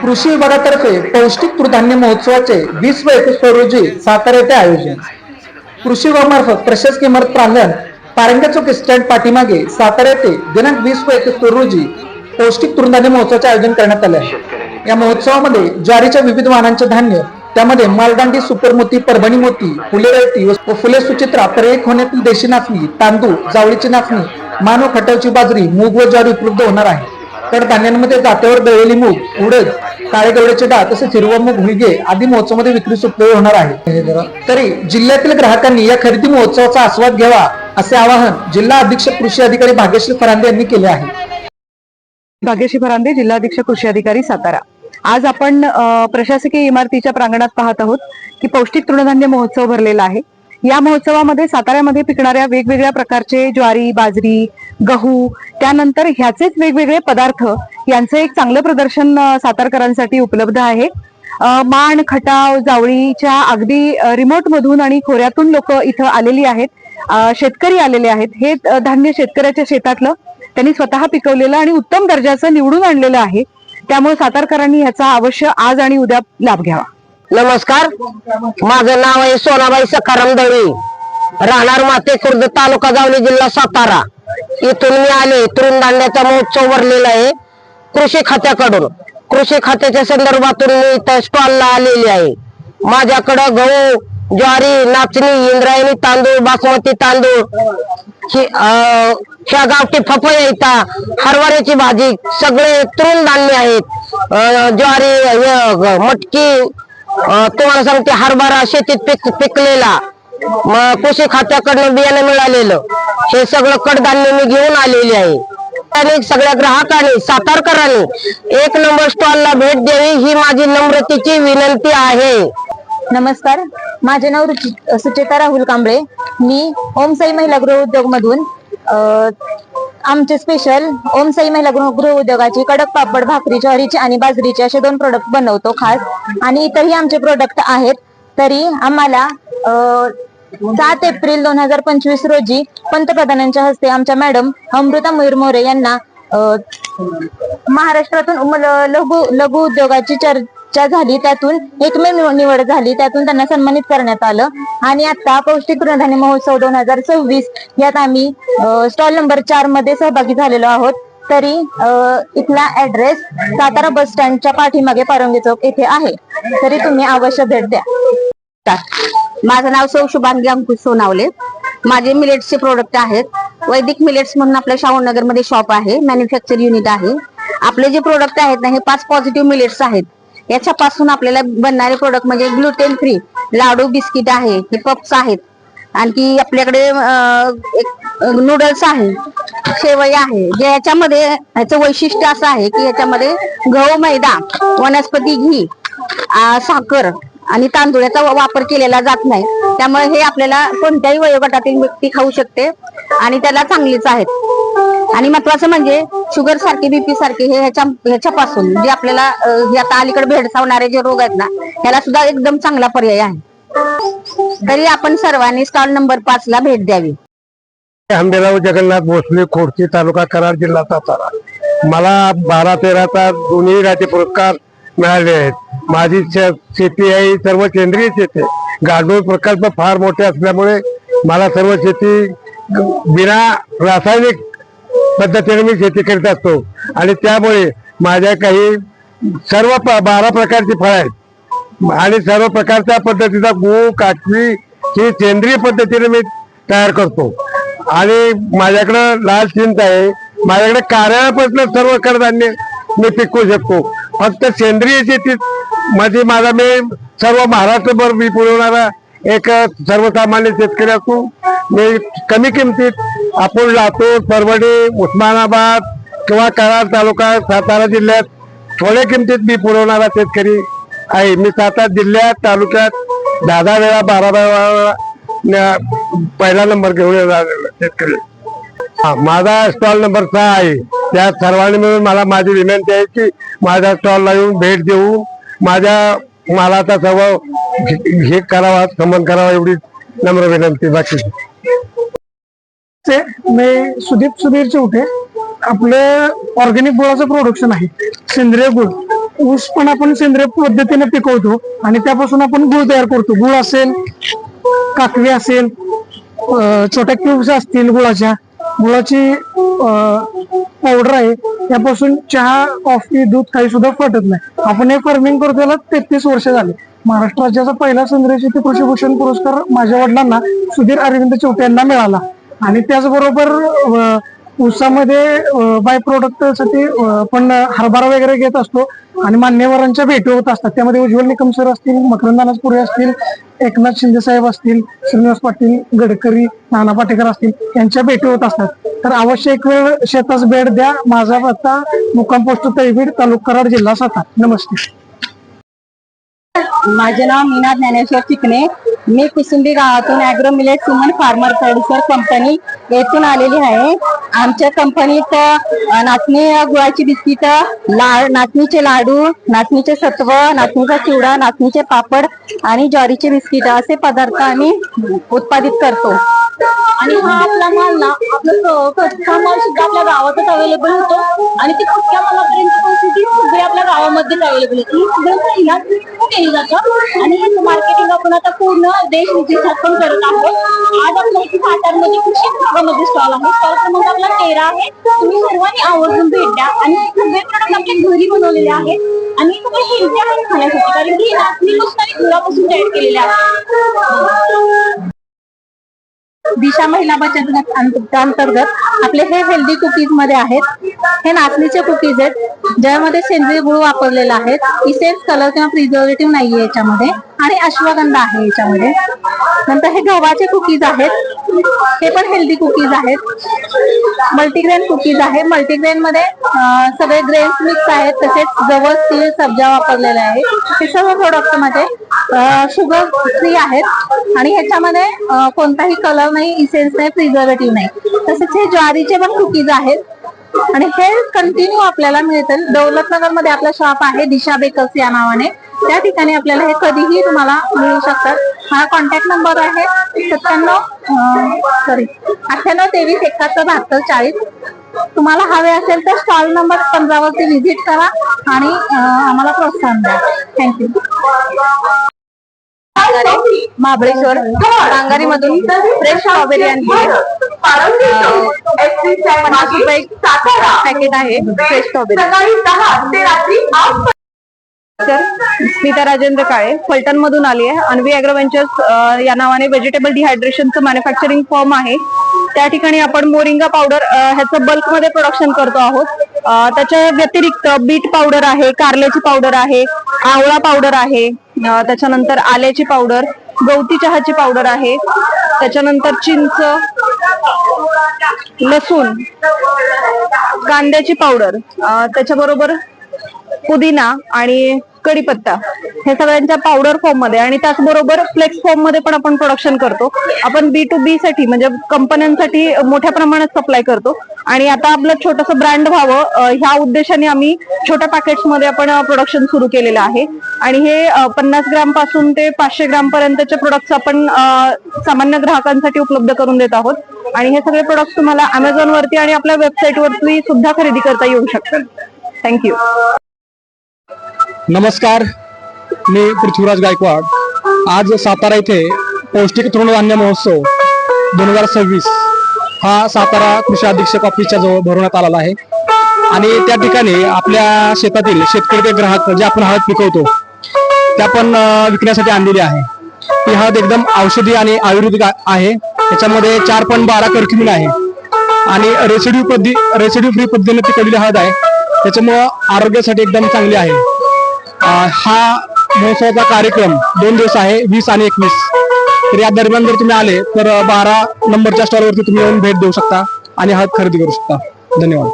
कृषी विभागातर्फे पौष्टिक तृधान्य महोत्सवाचे वीस व एकवीस रोजी सातारा येथे आयोजन कृषी विभागामार्फत प्रशासकीय इमारत प्रांगण पारंग्या चौक स्टँड पाठीमागे सातारा येथे दिनांक वीस व एकवीस रोजी पौष्टिक तृणधान्य महोत्सवाचे आयोजन करण्यात आले आहे. या महोत्सवामध्ये ज्वारीच्या विविध वाहनांचे धान्य त्यामध्ये मालदांडी सुपर मोती परभणी मोती फुले रयती व फुले सुचित्रा पर्यायी होण्यातील देशी नाचणी तांदूळ जावळीची नाचणी मानव खटावची बाजरी मूग व ज्वारी उपलब्ध होणार आहे. तर धान्यांमध्ये जात्यावर दळलेली मूग उडद काळे गवड्याचे डाळ तसेच हिरवा मूग हुलगे आदी महोत्सवामध्ये विक्री उपयोग होणार आहे. तरी जिल्ह्यातील ग्राहकांनी या खरेदी महोत्सवाचा आस्वाद घ्यावा असे आवाहन जिल्हा अधीक्षक कृषी अधिकारी भाग्यश्री फरांदे यांनी केले आहे. भाग्यश्री फरांदे जिल्हा अधीक्षक कृषी अधिकारी सातारा. आज आपण प्रशासकीय इमारतीच्या प्रांगणात पाहत आहोत की पौष्टिक तृणधान्य महोत्सव भरलेला आहे. या महोत्सवामध्ये साताऱ्यामध्ये पिकणाऱ्या वेगवेगळ्या प्रकारचे ज्वारी बाजरी गहू त्यानंतर ह्याचेच वेगवेगळे पदार्थ यांचं एक चांगलं प्रदर्शन सातारकरांसाठी उपलब्ध आहे. माण खटाव जावळीच्या अगदी रिमोट मधून आणि खोऱ्यातून लोक इथं आलेली आहेत. शेतकरी आलेले आहेत. हे धान्य शेतकऱ्याच्या शेतातलं त्यांनी स्वतः पिकवलेलं आणि उत्तम दर्जाचं निवडून आणलेलं आहे. त्यामुळे सातारकरांनी ह्याचा अवश्य आज आणि उद्या लाभ घ्यावा. नमस्कार. माझं नाव आहे सोनाबाई सखाराम दळी. राहणार माते खुर्द तालुका जावली जिल्हा सातारा. इथून मी आले तृणधान्याचा महोत्सव भरलेला आहे कृषी खात्याकडून. कृषी खात्याच्या संदर्भातून मी इथं स्टॉलला आलेली आहे. माझ्याकडं गहू ज्वारी नाचणी इंद्रायणी तांदूळ बासमती तांदूळ ह्या गावठी फपया हरभऱ्याची भाजी सगळे तृणधान्य आहेत. ज्वारी मटकी तुम्हाला सांगते हरभरा शेतीत पिक पिकलेला. कृषी खात्याकडनं बियाणं मिळालेलं. हे सगळं कडधान्य मी घेऊन आलेली आहे. आणि सगळ्या ग्राहकांनी सातारकरांनी एक नंबर स्टॉलला भेट द्यावी ही माझी नम्रतेची विनंती आहे. नमस्कार. माझे नाव रुचि- सुचेता राहुल कांबळे. मी ओमसाई महिला गृह उद्योग मधून आमचे स्पेशल ओम साई महिला गृह गृह उद्योगाची कडक पापड भाकरी ज्वारीची आणि बाजरीचे असे दोन प्रोडक्ट बनवतो खास. आणि इतरही आमचे प्रोडक्ट आहेत. तरी आम्हाला सात एप्रिल दोन हजार पंचवीस रोजी पंतप्रधानांच्या हस्ते आमच्या मॅडम अमृता मयूर मोरे यांना महाराष्ट्रातून लघु लघु उद्योगाची चर्चा झाली त्यातून एकमेव निवड झाली त्यातून त्यांना सन्मानित करण्यात आलं. आणि आता पौष्टिक तृणधान्य महोत्सव दोन हजार सव्वीस यात आम्ही स्टॉल नंबर चारमध्ये सहभागी झालेलो आहोत. तरी इथला ऍड्रेस सातारा बस स्टँडच्या पाठीमागे पारंगी चौक येथे आहे. तरी तुम्ही अवश्य भेट द्या. माझं नाव सौ शुभांगी अंकुश सोनावले. माझे मिलेट्सचे प्रोडक्ट आहेत. वैदिक मिलेट्स म्हणून आपल्या शाहूनगरमध्ये शॉप आहे. मॅन्युफॅक्चर युनिट आहे. आपले जे प्रोडक्ट आहेत ना हे पाच पॉझिटिव्ह मिलेट्स आहेत. याच्यापासून आपल्याला बनणारे प्रोडक्ट म्हणजे ग्लुटेन फ्री लाडू बिस्किट आहे हे पप्स आहेत. आणखी आपल्याकडे एक नूडल्स आहे शेवई आहे. जे याच्यामध्ये ह्याचं वैशिष्ट्य असं आहे की याच्यामध्ये गहू मैदा वनस्पती घी साखर आणि तांदूळाचा वापर केलेला जात नाही. त्यामुळे हे आपल्याला कोणत्याही वयोगटातील व्यक्ती खाऊ शकते आणि त्याला चांगलीच आहेत. आणि महत्वाचं म्हणजे शुगर सारखे बीपी सारखे हे ह्याच्या ह्याच्यापासून जे आपल्याला हे आता अलीकडे भेडसावणारे जे रोग आहेत ना ह्याला सुद्धा एकदम चांगला पर्याय आहे. तरी आपण सर्वांनी स्टॉल नंबर पाच ला भेट द्यावी. हंबेराव जगन्नाथ भोसले खोडची तालुका कराड जिल्हा सातारा. मला बारा तेराचा दोन्ही राज्य पुरस्कार मिळाले आहेत. माझी शेती आहे सर्व सेंद्रिय शेती. गांडूळ प्रकल्प फार मोठे असल्यामुळे मला सर्व शेती बिना रासायनिक पद्धतीने मी शेती करीत असतो. आणि त्यामुळे माझ्या काही सर्व प- बारा प्रकारची फळं आहेत. आणि सर्व प्रकारच्या पद्धतीचा गूळ काटवी ही सेंद्रिय पद्धतीने मी तयार करतो. आणि माझ्याकडं लाल चिंच आहे. माझ्याकडे कार्यापासून सर्व कडधान्य मी पिकवू शकतो. फक्त सेंद्रिय शेतीत म्हणजे माझा मी सर्व महाराष्ट्रभर मी पुरवणारा एक सर्वसामान्य शेतकरी असून मी म्हणजे कमी किमतीत आपण लातूर परभणी उस्मानाबाद किंवा कराड तालुका सातारा जिल्ह्यात थोड्या किमतीत मी पुरवणारा शेतकरी आहे. मी सातारा जिल्ह्यात तालुक्यात दहा दहा वेळा बारा वेळा न- पहिला नंबर घेऊन शेतकरी. हा, माझा स्टॉल नंबर सहा आहे. त्या सर्वांनी मिळून मला माझी विनंती आहे की माझ्या स्टॉलला येऊन भेट देऊ माझ्या मालाचा सर्व हे- हे करावा समन करावा एवढी नम्र विनंती. बाकी मी सुदीप सुधीर चौटे आपलं ऑर्गॅनिक गुळाचं प्रोडक्शन आहे. सेंद्रिय गुळ. ऊस पण आपण सेंद्रिय पद्धतीने पिकवतो आणि त्यापासून आपण गुळ तयार करतो. गुळ असेल काकवी असेल छोट्या क्यूब्स असतील गुळाच्या. गुळाची पावडर आहे त्यापासून चहा कॉफी दूध काही सुद्धा फटत नाही. आपण हे फार्मिंग करतो त्याला तेहतीस वर्ष झाले. महाराष्ट्र राज्याचा पहिला सेंद्रिय शेती कृषीभूषण पुरस्कार माझ्या वडिलांना सुधीर अरविंद चौटे यांना मिळाला. आणि त्याचबरोबर अं, ऊसामध्ये बाय प्रोडक्टसाठी आपण हरभरा वगैरे घेत असतो. आणि मान्यवरांच्या भेटी होत असतात. त्यामध्ये उज्ज्वल निकम सर असतील मकरंदनासपुरे असतील एकनाथ शिंदे साहेब असतील श्रीनिवास पाटील गडकरी नाना पाटेकर असतील यांच्या भेटी होत असतात. तर अवश्य एक वेळ शेतास भेट द्या. माझा पत्ता मुक्काम पोस्ट तळबीड तालुका कराड जिल्हा सातारा. नमस्ते माझे नाव मीना ज्ञानेश्वर चिकणे मी कुसुंबी गावातून agro millet Suman farmer producer company येथून आलेली आहे. आमच्या कंपनीत नाचणी गुळाची बिस्किट लाड नाचणीचे लाडू नाचणीचे सत्व नाचणीचा चिवडा नाचणीचे पापड आणि ज्वारीचे बिस्किट असे पदार्थ आम्ही उत्पादित करतो. आणि हा आपला माल ना आपला माल सुद्धा आपल्या गावातच अवेलेबल होतो. आणि ते कुठल्या मला गावामध्येच अवेलेबल आहे ही सगळं पहिला केली जातं. आणि याचं मार्केटिंग आपण आता पूर्ण देश विदेशात पण करत आहोत. आज आपल्या इथे सातारमध्ये कृषी विभागामध्ये स्टॉल आहे. स्टॉल क्रमांक आपला तेरा आहे. तुम्ही सर्वांनी आवर्जून भेट द्या. आणि सगळे प्रोडक्ट आपले घरी बनवलेले आहेत. आणि हे सगळे हेल्दी आहे खाण्यासाठी. कारण की नाचणी नुसतं गुळापासून तयार केलेले आहेत. दिशा महिला बचत गट अंतर्गत आपले हे हेल्दी कुकीजमध्ये आहेत. हे नाचणीचे कुकीज आहेत. ज्यामध्ये सेंद्रिय गुळ वापरलेला आहे. इसेन्स कलर किंवा प्रिझर्वेटिव्ह नाहीये याच्यामध्ये. आणि अश्वगंधा आहे याच्यामध्ये. नंतर हे गव्हाचे कुकीज आहेत. हे पण हेल्दी कुकीज आहेत. मल्टीग्रेन कुकीज आहे. मल्टीग्रेन मध्ये सगळे ग्रेन्स मिक्स आहेत. तसेच गवत तीळ सब्जा वापरलेले आहे. हे सर्व प्रोडक्टमध्ये शुगर फ्री आहेत. आणि ह्याच्यामध्ये कोणताही कलर नाही इसेन्स नाही प्रिझर्वेटिव्ह नाही. तसेच हे ज्वारीचे पण कुकीज आहेत. आणि हे कंटिन्यू आपल्याला मिळतील दौलतनगरमध्ये आपला शॉप आहे दिशा बेकर्स या नावाने. त्या ठिकाणी आपल्याला हे कधीही तुम्हाला मिळू शकतात. हा कॉन्टॅक्ट नंबर आहे सत्त्याण्णव सॉरी अठ्ठ्याण्णव तेवीस एकाहत्तर बहात्तर चाळीस. तुम्हाला हवे असेल तर स्टॉल नंबर पंधरावरती व्हिजिट करा आणि आम्हाला प्रोत्साहन द्या. थँक्यू महाबळेश्वर कांगारी मधून फ्रेश स्ट्रॉबेरी आणली पन्नास रुपये पॅकेट आहे फ्रेश स्ट्रॉबेरी स्मिता राजेंद्र काळे फलटण मधून आली आहे. अन्वी अॅग्रो व्हेंचर्स या नावाने व्हेजिटेबल डिहायड्रेशनचं मॅन्युफॅक्चरिंग फॉर्म आहे. त्या ठिकाणी आपण मोरिंगा पावडर ह्याचं बल्कमध्ये प्रोडक्शन करतो आहोत. त्याच्या व्यतिरिक्त बीट पावडर आहे कारल्याची पावडर आहे आवळा पावडर आहे त्याच्यानंतर आल्याची पावडर गवती चहाची पावडर आहे त्याच्यानंतर चिंच लसूण कांद्याची पावडर त्याच्याबरोबर पुदिना आणि कढीपत्ता हे सगळ्यांच्या पावडर फॉर्ममध्ये आणि त्याचबरोबर फ्लेक्स फॉर्ममध्ये पण आपण प्रोडक्शन करतो. आपण बी टू बी साठी म्हणजे कंपन्यांसाठी मोठ्या प्रमाणात सप्लाय करतो. आणि आता आपलं छोटस ब्रँड व्हावं ह्या उद्देशाने आम्ही छोट्या पॅकेट्समध्ये आपण प्रोडक्शन सुरू केलेलं आहे. आणि हे पन्नास ग्रामपासून ते पाचशे ग्राम पर्यंतचे प्रोडक्ट्स आपण सामान्य ग्राहकांसाठी उपलब्ध करून देत आहोत. आणि हे सगळे प्रोडक्ट्स तुम्हाला अमेझॉन वरती आणि आपल्या वेबसाईट वरती सुद्धा खरेदी करता येऊ शकतात. थँक्यू नमस्कार मी पृथ्वीराज गायकवाड. आज सातारा येथे पौष्टिक तृणधान्य महोत्सव दोन हजार सव्वीस हा सातारा कृषी अधीक्षक ऑफिसच्या जवळ भरवण्यात आलेला आहे. आणि त्या ठिकाणी आपल्या शेतातील शेतकरी ते ग्राहक जे आपण हळद पिकवतो त्या पण विकण्यासाठी आणलेली आहे. ती हळद एकदम औषधी आणि आयुर्वेदिक आहे. त्याच्यामध्ये चार पॉईंट बारा कर्क्युमिन आहे. आणि रेसिड्यू पद्धती रेसिड्यू फ्री पद्धतीने पिकवलेली हळद आहे. त्याच्यामुळं आरोग्यासाठी एकदम चांगली आहे. हा महोत्सवाचा कार्यक्रम दोन दिवस आहे वीस आणि एकवीस. तर या दरम्यान जर तुम्ही आले तर बारा नंबरच्या स्टॉलवरती तुम्ही येऊन भेट देऊ शकता आणि हा खरेदी करू शकता. धन्यवाद.